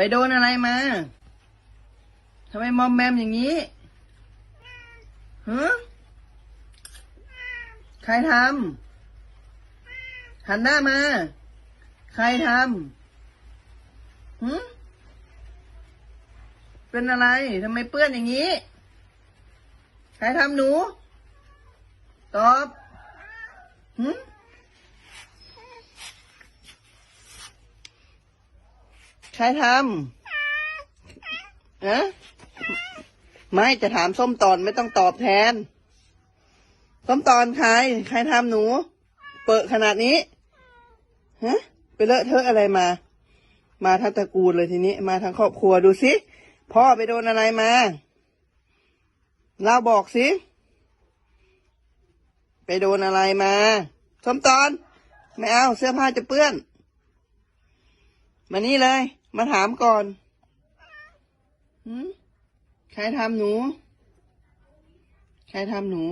ไปโดนอะไรมาทำไมมอมแมมอย่างนี้ฮะใครทำหันหน้ามา ใครทำหืเป็นอะไรทำไมเปื้อนอย่างนี้ ใครทำหนู ตอบหื ใครทำอะไม่จะถามส้มตอนไม่ต้องตอบแทน ส้มตอนใคร ใครทำหนู เปิดขนาดนี้ฮะไปเลอะเทอะอะไรมา มาทั้งตระกูลเลยทีนี้ มาทั้งครอบครัวดูสิพ่อไปโดนอะไรมาเราบอกสิ ไปโดนอะไรมาส้มตอน ไม่เอาเสื้อผ้าจะเปื้อน มานี่เลย มาถามก่อนใครทำหนู ใครทำหนู